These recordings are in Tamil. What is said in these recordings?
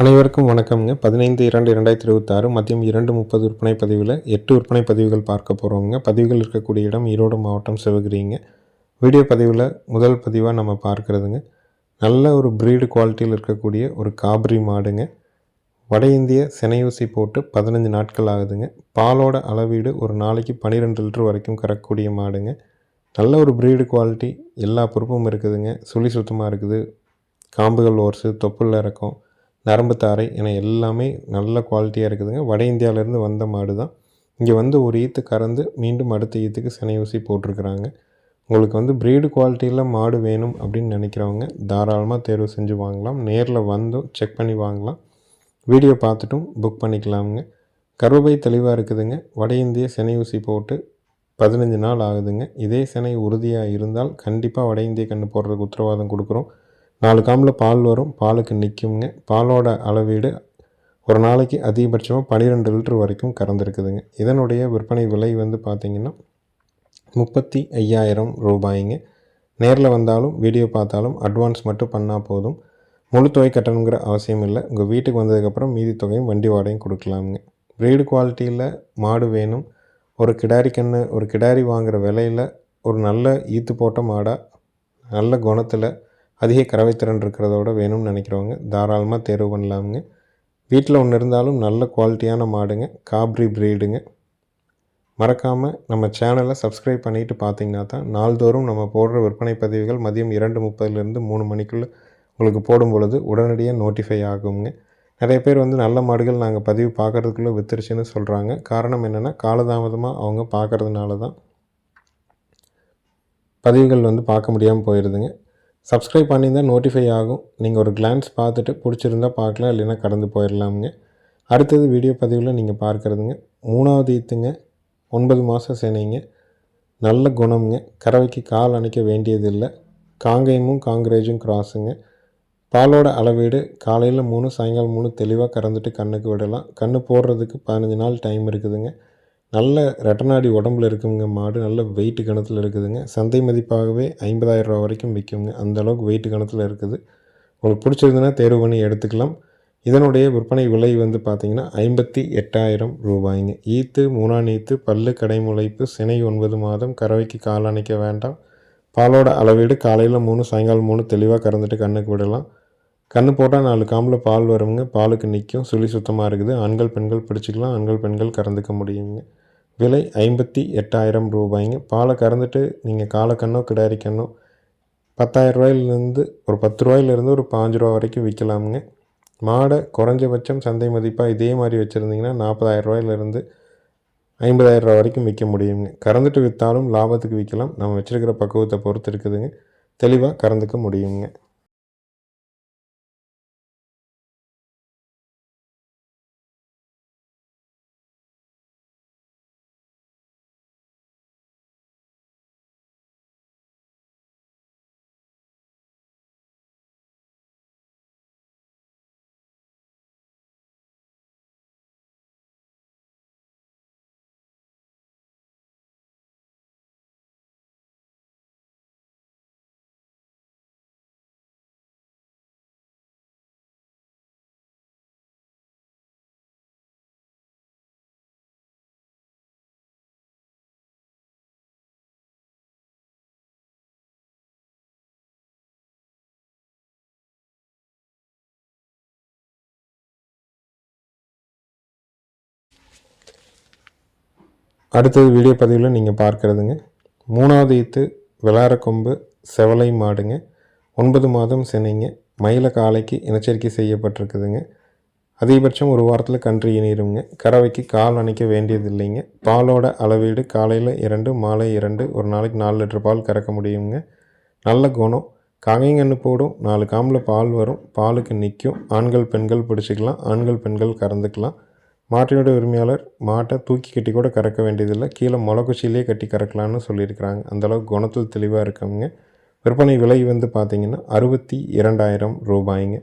அனைவருக்கும் வணக்கம்ங்க. பதினைந்து இரண்டு இரண்டாயிரத்தி இருபத்தாறு மதியம் இரண்டு முப்பது விற்பனை பதிவில் எட்டு விற்பனை பதிவுகள் பார்க்க போகிறோங்க பதிவுகள் இருக்கக்கூடிய இடம் ஈரோடு மாவட்டம் சிவகிரிங்க. வீடியோ பதிவில் முதல் பதிவாக நம்ம பார்க்குறதுங்க. நல்ல ஒரு ப்ரீடு குவாலிட்டியில் இருக்கக்கூடிய ஒரு காபிரி மாடுங்க. வட இந்திய சினையூசி போட்டு பதினஞ்சு நாட்கள் ஆகுதுங்க. பாலோட அளவீடு ஒரு நாளைக்கு பன்னிரெண்டு லிட்டர் வரைக்கும் கறக்கக்கூடிய மாடுங்க. நல்ல ஒரு ப்ரீடு குவாலிட்டி எல்லா பொறுப்பும் இருக்குதுங்க. சுழி சுத்தமாக இருக்குது. காம்புகள் ஓர்ஸு தொப்புள்ள இறக்கம். நரம்பு தாரை என எல்லாமே நல்ல குவாலிட்டியாக இருக்குதுங்க. வட இந்தியாவிலேருந்து வந்த மாடு தான் இங்கே வந்து ஒரு ஈத்து கறந்து மீண்டும் அடுத்த ஈத்துக்கு சினை ஊசி போட்டிருக்கிறாங்க. உங்களுக்கு வந்து ப்ரீடு குவாலிட்டியில் மாடு வேணும் அப்படின்னு நினைக்கிறவங்க தாராளமாக தேர்வு செஞ்சு வாங்கலாம். நேரில் வந்தும் செக் பண்ணி வாங்கலாம். வீடியோ பார்த்துட்டும் புக் பண்ணிக்கலாமுங்க. கருவை தெளிவாக இருக்குதுங்க. வட இந்திய சினை ஊசி போட்டு பதினஞ்சு நாள் ஆகுதுங்க. இதே சினை உறுதியாக இருந்தால் கண்டிப்பாக வட இந்திய கன்று போடுறதுக்கு உத்தரவாதம் கொடுக்குறோம். நாலு காம்பில் பால் வரும். பாலுக்கு நிற்குங்க பாலோட அளவீடு ஒரு நாளைக்கு அதிகபட்சமாக பன்னிரெண்டு லிட்டர் வரைக்கும் கறந்துருக்குதுங்க. இதனுடைய விற்பனை விலை வந்து பார்த்திங்கன்னா முப்பத்தி ஐயாயிரம் ரூபாய்ங்க. நேரில் வந்தாலும் வீடியோ பார்த்தாலும் அட்வான்ஸ் மட்டும் பண்ணால் போதும். முழு தொகை கட்டணுங்கிற அவசியம் இல்லை. உங்கள் வீட்டுக்கு வந்ததுக்கப்புறம் மீதி தொகையும் வண்டி வாடகையும் கொடுக்கலாமுங்க. ப்ரீடு குவாலிட்டியில் மாடு வேணும். ஒரு கிடாரி கன்று ஒரு கிடாரி வாங்குகிற விலையில் ஒரு நல்ல ஈத்து போட்ட மாடாக நல்ல குணத்தில் அதிக கறவைத்திறன் இருக்கிறதோட வேணும்னு நினைக்கிறவங்க தாராளமாக தேர்வு பண்ணலாமுங்க. வீட்டில் ஒன்று இருந்தாலும் நல்ல குவாலிட்டியான மாடுங்க காப்ரி ப்ரீடுங்க. மறக்காமல் நம்ம சேனலை சப்ஸ்கிரைப் பண்ணிவிட்டு பார்த்தீங்கன்னா தான் நாள்தோறும் நம்ம போடுற விற்பனை பதிவுகள் மதியம் இரண்டு முப்பதுலேருந்து மூணு மணிக்குள்ளே உங்களுக்கு போடும் பொழுது உடனடியாக நோட்டிஃபை ஆகுங்க. நிறைய பேர் வந்து நல்ல மாடுகள் நாங்கள் பதிவு பார்க்குறதுக்குள்ளே வித்துருச்சுன்னு சொல்கிறாங்க காரணம் என்னென்னா காலதாமதமாக அவங்க பார்க்குறதுனால தான் பதிவுகள் வந்து பார்க்க முடியாமல் போயிடுதுங்க சப்ஸ்கிரைப் பண்ணியிருந்தால் நோட்டிஃபை ஆகும். நீங்கள் ஒரு கிளான்ஸ் பார்த்துட்டு பிடிச்சிருந்தா பார்க்கலாம் இல்லைன்னா கடந்து போயிடலாமுங்க. அடுத்தது வீடியோ பதிவில் நீங்கள் பார்க்குறதுங்க. மூணாவது ஈத்துங்க. ஒன்பது மாதம் சேனைங்க. நல்ல குணம்ங்க. கறவைக்கு கால் அணைக்க வேண்டியதில்லை. காங்கேயமும் காங்கிரேஜும் கிராஸுங்க பாலோட அளவீடு காலையில் மூணு சாயங்காலம் மூணு தெளிவாக கறந்துட்டு கண்ணுக்கு விடலாம். கண்ணு போடுறதுக்கு பதினஞ்சு நாள் டைம் இருக்குதுங்க. நல்ல ரெட்டநாடி உடம்புல இருக்குங்க மாடு நல்ல வெயிட்டு கணத்தில் இருக்குதுங்க. சந்தை மதிப்பாகவே ஐம்பதாயிரம் ரூபா வரைக்கும் விற்குங்க அந்தளவுக்கு வெயிட்டு கணத்தில் இருக்குது. உங்களுக்கு பிடிச்சிருந்ததுன்னா தேர்வு பண்ணி எடுத்துக்கலாம். இதனுடைய விற்பனை விலை வந்து பார்த்திங்கன்னா ஐம்பத்தி எட்டாயிரம் ரூபாய்ங்க. ஈத்து மூணாம் ஈத்து பல்லு கடைமுளைப்பு சினை ஒன்பது மாதம் கறவைக்கு கால் அணைக்க வேண்டாம். பாலோட அளவீடு காலையில் மூணு சாயங்காலம் மூணு தெளிவாக கறந்துட்டு கண்ணுக்கு விடலாம். கண்ணு போட்டால் நாலு காம்பில் பால் வருங்க. பாலுக்கு நிற்கும் சுழி சுத்தமாக இருக்குது. ஆண்கள் பெண்கள் பிடிச்சிக்கலாம். ஆண்கள் பெண்கள் கறந்துக்க முடியுங்க. விலை ஐம்பத்தி எட்டாயிரம் ரூபாய்ங்க. பாலை கறந்துட்டு நீங்கள் காலக்கண்ணோ கிடாரிக்கண்ணோ பத்தாயிரம் ரூபாயிலேருந்து ஒரு பத்து ரூபாயிலேருந்து ஒரு பாஞ்சு ரூபா வரைக்கும் விற்கலாமுங்க. மாடை குறைஞ்சபட்சம் சந்தை மதிப்பாக இதே மாதிரி வச்சுருந்தீங்கன்னா நாற்பதாயிரம் ரூபாயிலேருந்து ஐம்பதாயிரம் ரூபா வரைக்கும் விற்க முடியுங்க. கறந்துட்டு விற்றாலும் லாபத்துக்கு விற்கலாம். நம்ம வச்சுருக்கிற பக்குவத்தை பொறுத்து இருக்குதுங்க. தெளிவாக கறந்துக்க முடியுங்க. அடுத்தது வீடியோ பதிவில் நீங்கள் பார்க்குறதுங்க. மூணாவது ஈத்து விளாரக்கொம்பு செவலை மாடுங்க. ஒன்பது மாதம் சென்னைங்க மயில காலைக்கு இனச்சரிக்கை செய்யப்பட்டிருக்குதுங்க. அதிகபட்சம் ஒரு வாரத்தில் கன்று இணையிருங்க கறவைக்கு கால் அணைக்க வேண்டியது இல்லைங்க பாலோட அளவீடு காலையில் இரண்டு மாலை இரண்டு ஒரு நாளைக்கு நாலு லிட்டர் பால் கறக்க முடியுங்க. நல்ல குணம். காங்கைங்கன்று போடும். நாலு காம்பில் பால் வரும். பாலுக்கு நிற்கும் ஆண்கள் பெண்கள் பிடிச்சிக்கலாம். ஆண்கள் பெண்கள் கறந்துக்கலாம். மாட்டினோட உரிமையாளர் மாட்டை தூக்கி கட்டி கூட கறக்க வேண்டியதில்லை. கீழே முளைக்குச்சியிலே கட்டி கறக்கலான்னு சொல்லியிருக்கிறாங்க. அந்தளவுக்கு குணத்தில் தெளிவாக இருக்கவங்க. விற்பனை விலை வந்து பார்த்திங்கன்னா அறுபத்தி இரண்டாயிரம் ரூபாய்ங்க.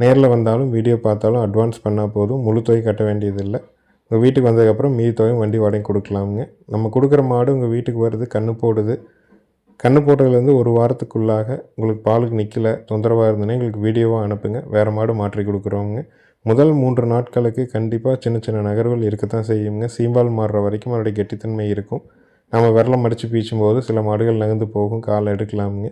நேரில் வந்தாலும் வீடியோ பார்த்தாலும் அட்வான்ஸ் பண்ணால் போதும். முழு தொகை கட்ட வேண்டியதில்லை. உங்கள் வீட்டுக்கு வந்ததுக்கப்புறம் மீதி தொகையும் வண்டி வாடகை கொடுக்கலாமுங்க. நம்ம கொடுக்குற மாடு உங்கள் வீட்டுக்கு வருது கன்று போடுது. கன்று போட்டதுலேருந்து ஒரு வாரத்துக்குள்ளாக உங்களுக்கு பாலுக்கு நிற்கல தொந்தரவாக இருந்ததுன்னா எங்களுக்கு வீடியோவாக அனுப்புங்க. வேறு மாடு மாற்றி கொடுக்குறோங்க முதல் மூன்று நாட்களுக்கு கண்டிப்பாக சின்ன சின்ன நகர்வுகள் இருக்க தான் செய்யுங்க. சீம்பால் மாறுற வரைக்கும் அதோடைய கெட்டித்தன்மை இருக்கும். நம்ம விரலம் மடித்து பீச்சும்போது சில மாடுகள் நகர்ந்து போகும். காலை எடுக்கலாமுங்க.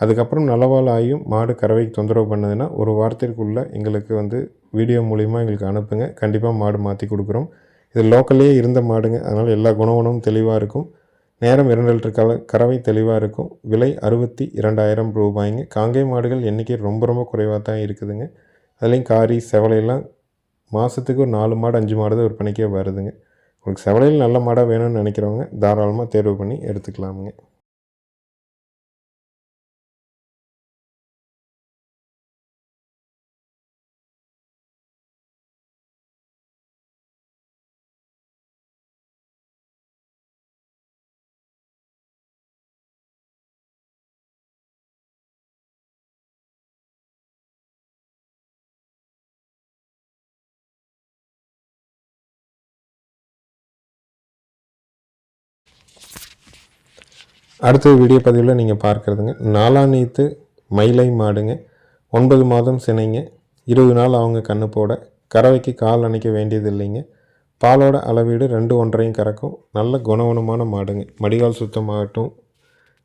அதுக்கப்புறம் நல்லவாள் ஆகியும் மாடு கறவைக்கு தொந்தரவு பண்ணதுன்னா ஒரு வாரத்திற்குள்ளே எங்களுக்கு வந்து வீடியோ மூலிமா எங்களுக்கு அனுப்புங்க. கண்டிப்பாக மாடு மாற்றி கொடுக்குறோம். இது லோக்கல்லேயே இருந்த மாடுங்க. அதனால் எல்லா குணவனும் தெளிவாக இருக்கும். நேரம் இரண்டு லிட்டர் கல கறவை தெளிவாக இருக்கும். விலை அறுபத்தி இரண்டாயிரம் ரூபாய்ங்க. காங்கை மாடுகள் எண்ணிக்கை ரொம்ப ரொம்ப குறைவாக தான் இருக்குதுங்க. அதுலேயும் காரி செவலையெல்லாம் மாதத்துக்கு ஒரு நாலு மாடு அஞ்சு மாடு தான் விற்பனைக்கே வருதுங்க. உங்களுக்கு செவலையில் நல்ல மாடாக வேணும்னு நினைக்கிறவங்க தாராளமாக தேர்வு பண்ணி எடுத்துக்கலாமுங்க. அடுத்த வீடியோ பதிவில் நீங்கள் பார்க்குறதுங்க. நாலாநீத்து மயிலை மாடுங்க. ஒன்பது மாதம் சினைங்க. இருபது நாள் அவங்க கண்ணு போட. கறவைக்கு கால் அணைக்க வேண்டியது இல்லைங்க. பாலோட அளவீடு ரெண்டு ஒன்றையும் கறக்கும். நல்ல குணவனமான மாடுங்க. மடிகால் சுத்தமாகட்டும்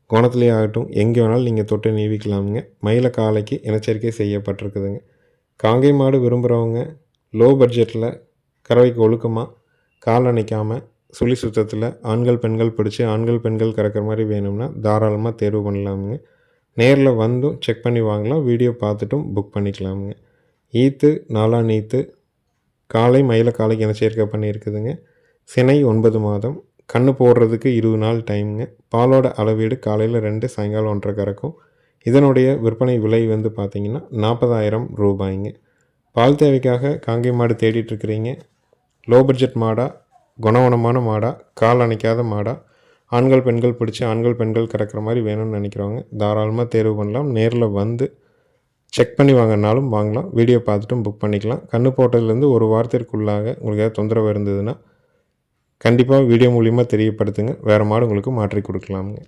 குணத்துலேயே ஆகட்டும் எங்கே வேணாலும் நீங்கள் தொட்டு நீவிக்கலாமுங்க. மயில காலைக்கு இனச்சரிக்கை செய்யப்பட்டிருக்குதுங்க. காங்கை மாடு விரும்புகிறவங்க லோ பட்ஜெட்டில் கறவைக்கு ஒழுக்கமாக கால் அணைக்காமல் சுழி சுத்தத்தில் ஆண்கள் பெண்கள் பிடிச்சி ஆண்கள் பெண்கள் கறக்கிற மாதிரி வேணும்னா தாராளமாக தேர்வு பண்ணலாமுங்க. நேரில் வந்தும் செக் பண்ணி வாங்கலாம். வீடியோ பார்த்துட்டும் புக் பண்ணிக்கலாமுங்க. ஈத்து நாலா நீத்து காலை மயில காலைக்கு என சேர்க்கை பண்ணியிருக்குதுங்க சினை ஒன்பது மாதம் கண்ணு போடுறதுக்கு இருபது நாள் டைமுங்க. பாலோட அளவீடு காலையில் ரெண்டு சாயங்காலம் ஒன்றரை கறக்கும். இதனுடைய விற்பனை விலை வந்து பார்த்திங்கன்னா நாற்பதாயிரம் ரூபாய்ங்க. பால் தேவைக்காக காங்கை மாடு தேடிட்டுருக்கிறீங்க லோ பட்ஜெட் மாடாக குணவனமான மாடாக கால் அணைக்காத மாடாக ஆண்கள் பெண்கள் பிடிச்சி ஆண்கள் பெண்கள் கறக்கிற மாதிரி வேணும்னு நினைக்கிறவங்க தாராளமாக தேர்வு பண்ணலாம். நேரில் வந்து செக் பண்ணி வாங்கினாலும் வாங்கலாம். வீடியோ பார்த்துட்டும் புக் பண்ணிக்கலாம். கண்ணு போட்டதுலேருந்து ஒரு வாரத்திற்குள்ளாக உங்களுக்கு ஏதாவது தொந்தரவு இருந்ததுன்னா கண்டிப்பாக வீடியோ மூலிமா தெரியப்படுத்துங்க. வேறு மாடு உங்களுக்கு மாற்றி கொடுக்கலாமுங்க.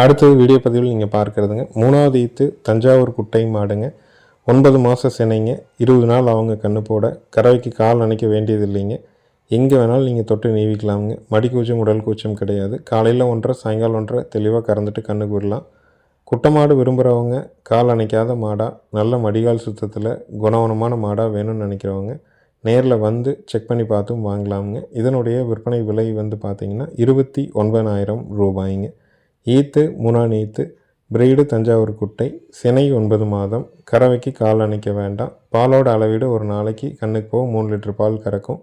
அடுத்தது வீடியோ பதிவில் நீங்கள் பார்க்குறதுங்க. மூணாவது ஈத்து தஞ்சாவூர் குட்டை மாடுங்க. ஒன்பது மாத சினைங்க. இருபது நாள் அவங்க கண்ணு போட. கறவைக்கு கால் நினைக்க வேண்டியது இல்லைங்க எங்கே வேணாலும் நீங்கள் தொட்டு நீவிக்கலாமுங்க. மடி கூச்சம் உடல் கூச்சம் கிடையாது. காலையில் ஒன்றரை சாயங்காலம் ஒன்றரை தெளிவாக கறந்துட்டு கண்ணுக்கு விடலாம் குட்டை மாடு விரும்புகிறவங்க கால் அணைக்காத மாடாக நல்ல மடிகால் சுத்தத்தில் குணவனமான மாடாக வேணும்னு நினைக்கிறவங்க நேரில் வந்து செக் பண்ணி பார்த்தும் வாங்கலாமுங்க. இதனுடைய விற்பனை விலை வந்து பார்த்திங்கன்னா இருபத்தி ஒன்பதாயிரம் ரூபாய்ங்க. ஈத்து முனான் ஈத்து பிரீடு தஞ்சாவூர் குட்டை சினை ஒன்பது மாதம் கறவைக்கு கால் அணைக்க வேண்டாம் பாலோட அளவீடு ஒரு நாளைக்கு கண்ணுக்கு போக மூணு லிட்டர் பால் கறக்கும்.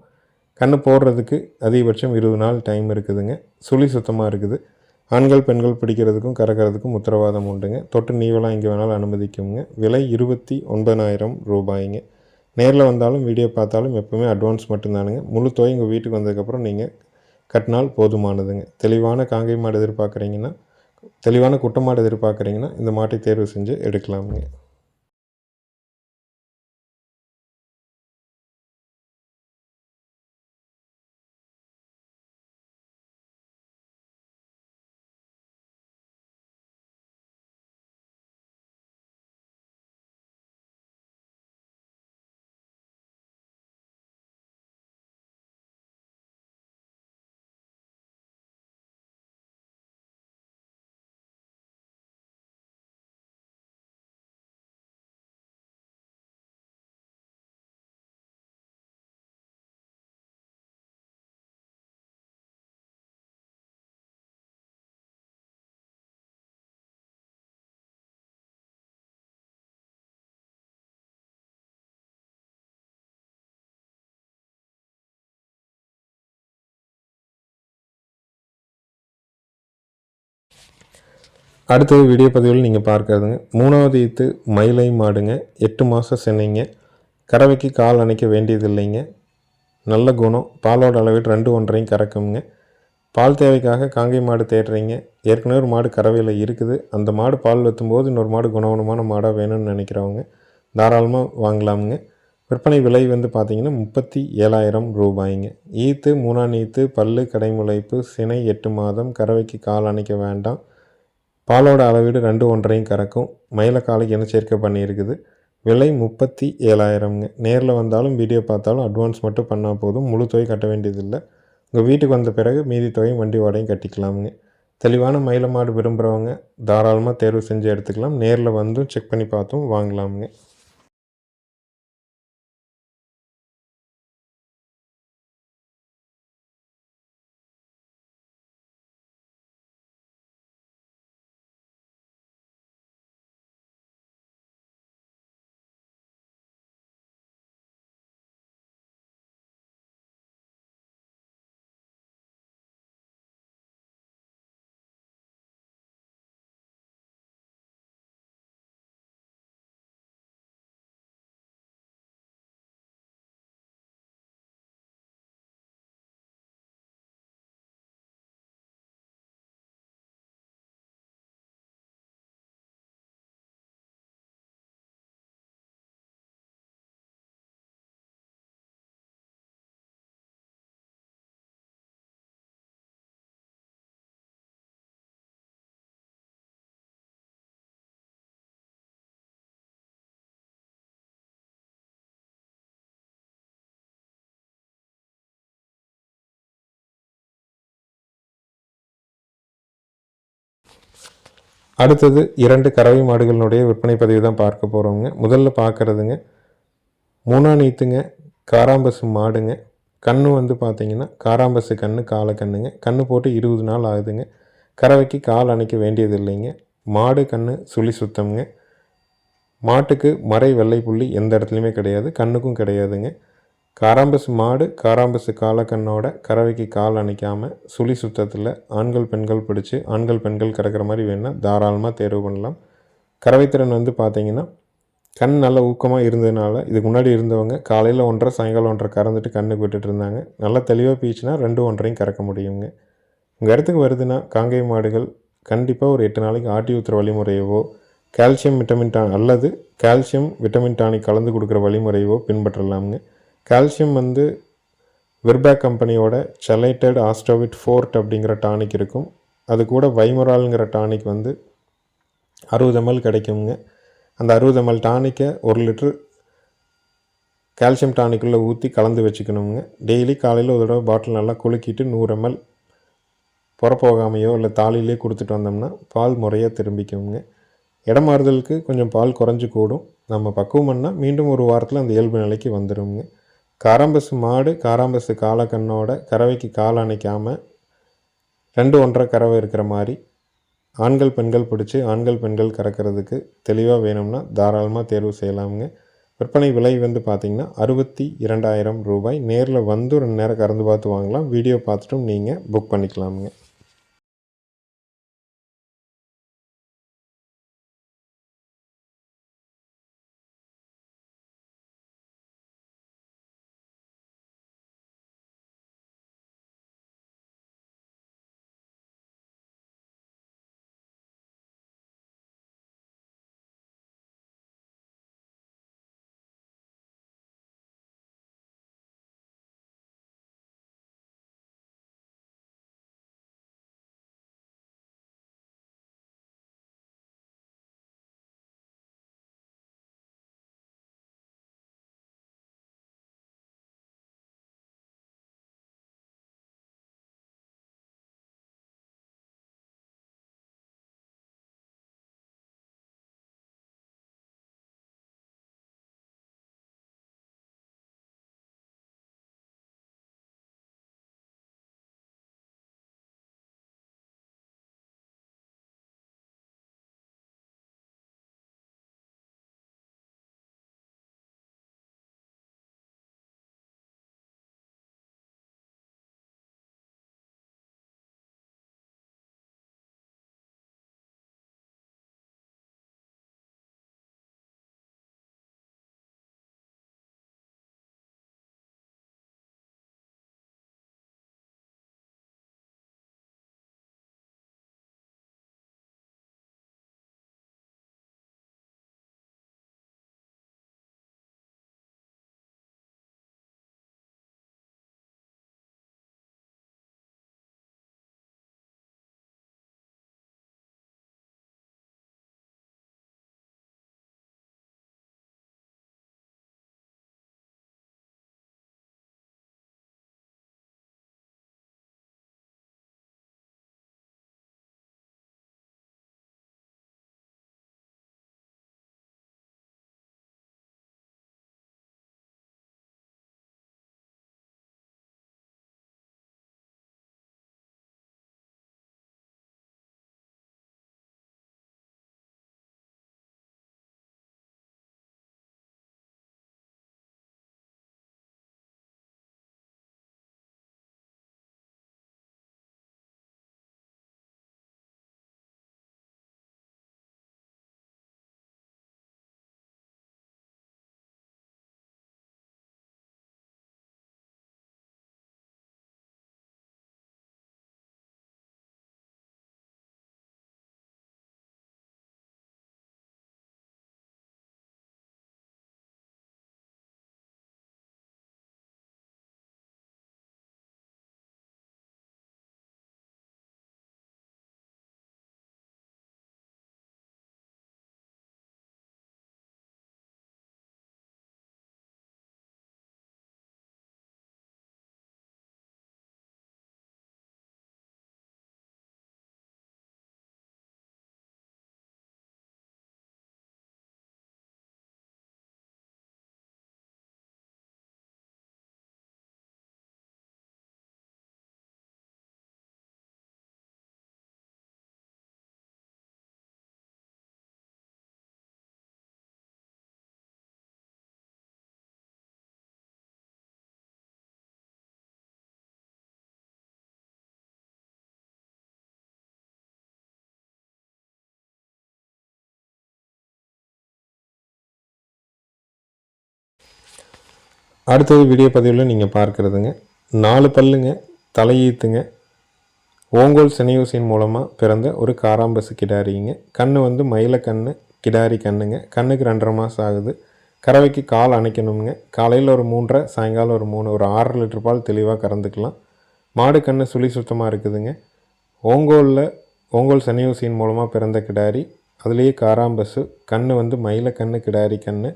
கண்ணு போடுறதுக்கு அதிகபட்சம் இருபது நாள் டைம் இருக்குதுங்க. சுழி சுத்தமாக இருக்குது. ஆண்கள் பெண்கள் பிடிக்கிறதுக்கும் கறக்கிறதுக்கும் உத்தரவாதம் உண்டுங்க. தொட்டு நீவெல்லாம் இங்கே வேணாலும் அனுமதிக்குங்க விலை இருபத்தி ஒன்பதாயிரம் ரூபாய்ங்க. நேரில் வந்தாலும் வீடியோ பார்த்தாலும் எப்போவுமே அட்வான்ஸ் மட்டும்தானுங்க. முழு தொகை உங்கள் வீட்டுக்கு வந்ததுக்கப்புறம் நீங்கள் கட்டினால் போதுமானதுங்க. தெளிவான காங்கை மாடு எதிர்பார்க்குறீங்கன்னா தெளிவான குட்டை மாடு எதிர்பார்க்குறீங்கன்னா இந்த மாட்டை தேர்வு செஞ்சு எடுக்கலாமுங்க அடுத்தது வீடியோ பதிவில் நீங்கள் பார்க்கறதுங்க மூணாவது ஈத்து மயிலை மாடுங்க. எட்டு மாதம் சென்னைங்க. கறவைக்கு கால் அணைக்க வேண்டியதில்லைங்க. நல்ல குணம். பாலோட அளவில் ரெண்டு ஒன்றையும் கறக்குங்க பால் தேவைக்காக காங்கை மாடு தேடுறீங்க. ஏற்கனவே ஒரு மாடு கறவையில் இருக்குது. அந்த மாடு பால் வைத்தும்போது இன்னொரு மாடு குணவனமான மாடாக வேணும்னு நினைக்கிறவங்க தாராளமாக வாங்கலாமுங்க. விற்பனை விலை வந்து பார்த்திங்கன்னா முப்பத்தி ஏழாயிரம் ரூபாய்ங்க. ஈத்து மூணாம் ஈத்து பல்லு கடைமுளைப்பு சினை எட்டு மாதம் கறவைக்கு கால் அணைக்க வேண்டாம். பாலோட அளவீடு ரெண்டு ஒன்றையும் கறக்கும். மயிலக்காலுக்கு என்ன சேர்க்கை பண்ணியிருக்குது? விலை முப்பத்தி ஏழாயிரம்ங்க நேரில் வந்தாலும் வீடியோ பார்த்தாலும் அட்வான்ஸ் மட்டும் பண்ணால் போதும். முழு தொகை கட்ட வேண்டியதில்லை. உங்கள் வீட்டுக்கு வந்த பிறகு மீதி தொகையும் வண்டி வாடகையும் கட்டிக்கலாமுங்க தெளிவான மயில மாடு விரும்புகிறவங்க தாராளமாக தேர்வு செஞ்சு எடுத்துக்கலாம். நேரில் வந்தும் செக் பண்ணி பார்த்தும் வாங்கலாமுங்க அடுத்தது இரண்டு கறவை மாடுகளினுடைய விற்பனை பதிவு தான் பார்க்க போகிறோங்க முதல்ல பார்க்குறதுங்க மூணா நீத்துங்க காராம்பசு மாடுங்க. கண்ணு வந்து பார்த்திங்கன்னா காராம்பசு கண்ணு காலை கண்ணுங்க. கண்ணு போட்டு இருபது நாள் ஆகுதுங்க. கறவைக்கு கால் அணைக்க வேண்டியது இல்லைங்க மாடு கண்ணு சுழி சுத்தம்ங்க. மாட்டுக்கு மறை வெள்ளை புள்ளி எந்த இடத்துலையுமே கிடையாது கண்ணுக்கும் கிடையாதுங்க. காராம்பசு மாடு காராம்பசு காலக்கண்ணோட கறவைக்கு கால் அணைக்காமல் சுழி சுத்தத்தில் ஆண்கள் பெண்கள் பிடிச்சி ஆண்கள் பெண்கள் கறக்கிற மாதிரி வேணால் தாராளமாக தேர்வு பண்ணலாம். கறவைத்திறன் வந்து பார்த்தீங்கன்னா கண் நல்ல ஊக்கமாக இருந்ததுனால இதுக்கு முன்னாடி இருந்தவங்க காலையில் ஒன்றரை சாயங்காலம் ஒன்றரை கறந்துட்டு கண்ணுக்கு விட்டுட்டு இருந்தாங்க. நல்லா தெளிவாக பீச்சுனா ரெண்டு ஒன்றையும் கறக்க முடியுங்க. உங்கள் இடத்துக்கு வருதுன்னா காங்கை மாடுகள் கண்டிப்பாக ஒரு எட்டு நாளைக்கு ஆட்டி ஊற்றுற வழிமுறையவோ கால்சியம் விட்டமின் டா அல்லது கால்சியம் விட்டமின் டானிக் கலந்து கொடுக்குற வழிமுறையவோ பின்பற்றலாமுங்க. கால்சியம் வந்து விர்பேக் கம்பெனியோட செலைட்டட் ஆஸ்டோவிட் ஃபோர்ட் அப்படிங்கிற டானிக் இருக்கும். அது கூட வைமுரால்ங்கிற டானிக் வந்து அறுபது எம்எல் கிடைக்குங்க. அந்த அறுபது எம்எல் டானிக்கை ஒரு லிட்ரு கால்சியம் டானிக்குள்ளே ஊற்றி கலந்து வச்சுக்கணுங்க. டெய்லி காலையில் ஒரு தடவை பாட்டில் நல்லா குலுக்கிட்டு நூறு எம்எல் புறப்போகாமையோ இல்லை தாலிலேயே கொடுத்துட்டு வந்தோம்னா பால் முறையாக திரும்பிக்குங்க. இடமாறுதலுக்கு கொஞ்சம் பால் குறைஞ்சி கூடும். நம்ம பக்குவம் பண்ணால் மீண்டும் ஒரு வாரத்தில் அந்த இயல்பு நிலைக்கு வந்துடுங்க காராம்பசு மாடு காராம்பசு காலக்கண்ணோட கறவைக்கு கால் அணைக்காமல் ரெண்டு ஒன்றரை கறவை இருக்கிற மாதிரி ஆண்கள் பெண்கள் பிடிச்சி ஆண்கள் பெண்கள் கறக்கிறதுக்கு தெளிவாக வேணும்னா தாராளமாக தேர்வு செய்யலாமுங்க. விற்பனை விலை வந்து பார்த்திங்கன்னா அறுபத்தி இரண்டாயிரம் ரூபாய். நேரில் வந்து ரெண்டு நேரம் கறந்து பார்த்து வாங்கலாம். வீடியோ பார்த்துட்டும் நீங்கள் புக் பண்ணிக்கலாமுங்க. அடுத்தது வீடியோ பதிவில் நீங்கள் பார்க்குறதுங்க. நாலு பல்லுங்க தலையீத்துங்க ஓங்கோல் சினையூசின் மூலமாக பிறந்த ஒரு காராம்பசு கிடாரிங்க. கண் வந்து மயில கண் கிடாரி கண்ணுங்க. கண்ணுக்கு ரெண்டரை மாதம் ஆகுது. கறவைக்கு கால் அணைக்கணுங்க காலையில் ஒரு மூன்றரை சாயங்காலம் ஒரு மூணு ஒரு ஆறரை லிட்டர் பால் தெளிவாக கறந்துக்கலாம். மாடு கண்ணு சுழி சுத்தமாக இருக்குதுங்க. ஓங்கோலில் ஓங்கோல் சனியூசியின் மூலமாக பிறந்த கிடாரி. அதுலேயே காராம்பசு கண் வந்து மயில கண் கிடாரி கண்ணு.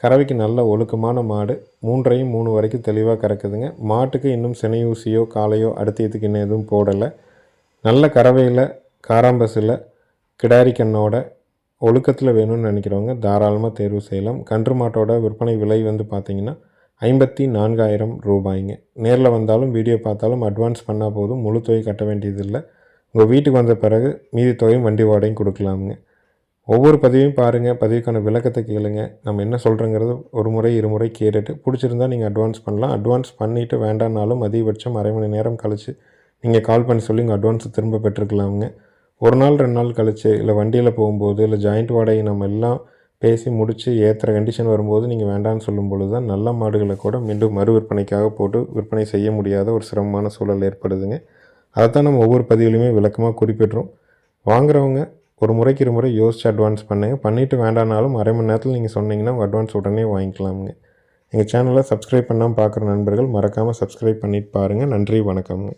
கறவைக்கு நல்ல ஒழுக்கமான மாடு. மூன்றையும் மூணு வரைக்கும் தெளிவாக கறக்குதுங்க. மாட்டுக்கு இன்னும் சினையூசியோ காலையோ அடுத்ததுக்கு இன்னும் எதுவும் போடலை. நல்ல கறவையில் காராம்பஸில் கிடாரி கண்ணோட ஒழுக்கத்தில் வேணும்னு நினைக்கிறவங்க தாராளமாக தேர்வு செய்யலாம். கன்று மாட்டோட விற்பனை விலை வந்து பார்த்திங்கன்னா ஐம்பத்தி நான்காயிரம் ரூபாய்ங்க. நேரில் வந்தாலும் வீடியோ பார்த்தாலும் அட்வான்ஸ் பண்ணால் போதும். முழு தொகை கட்ட வேண்டியதில்லை. உங்கள் வீட்டுக்கு வந்த பிறகு மீதி தொகையும் வண்டி வாடகையும் கொடுக்கலாமுங்க. ஒவ்வொரு பதிவையும் பாருங்கள் பதிவுக்கான விளக்கத்தை கேளுங்க. நம்ம என்ன சொல்கிறோங்கிறது ஒரு முறை இருமுறை கேட்டுட்டு பிடிச்சிருந்தா நீங்கள் அட்வான்ஸ் பண்ணலாம். அட்வான்ஸ் பண்ணிவிட்டு வேண்டாம்னாலும் அதிகபட்சம் அரை மணி நேரம் கழித்து நீங்கள் கால் பண்ணி சொல்லி உங்கள் அட்வான்ஸை திரும்ப பெற்றுக்கலாமுங்க ஒரு நாள் ரெண்டு நாள் கழிச்சு இல்லை வண்டியில் போகும்போது இல்லை ஜாயிண்ட் வாடகை நம்ம எல்லாம் பேசி முடித்து ஏற்றுற கண்டிஷன் வரும்போது நீங்கள் வேண்டாம்னு சொல்லும் பொழுது தான் நல்ல மாடுகளை கூட மீண்டும் மறு விற்பனைக்காக போட்டு விற்பனை செய்ய முடியாத ஒரு சிரமமான சூழல் ஏற்படுதுங்க. அதைத்தான் நம்ம ஒவ்வொரு பதிவுலையுமே விளக்கமாக குறிப்பிட்றோம். வாங்குறவங்க ஒரு முறைக்கு ஒரு முறை யோசிச்சு அட்வான்ஸ் பண்ணுங்கள் பண்ணிவிட்டு வேண்டானாலும் அரை மணி நேரத்தில் நீங்கள் சொன்னீங்கன்னா உங்கள் அட்வான்ஸ் உடனே வாங்கிக்கலாமுங்க. எங்கள் சேனலை சப்ஸ்கிரைப் பண்ணாமல் பார்க்குற நண்பர்கள் மறக்காமல் சப்ஸ்கிரைப் பண்ணிட்டு பாருங்கள் நன்றி வணக்கம்ங்க.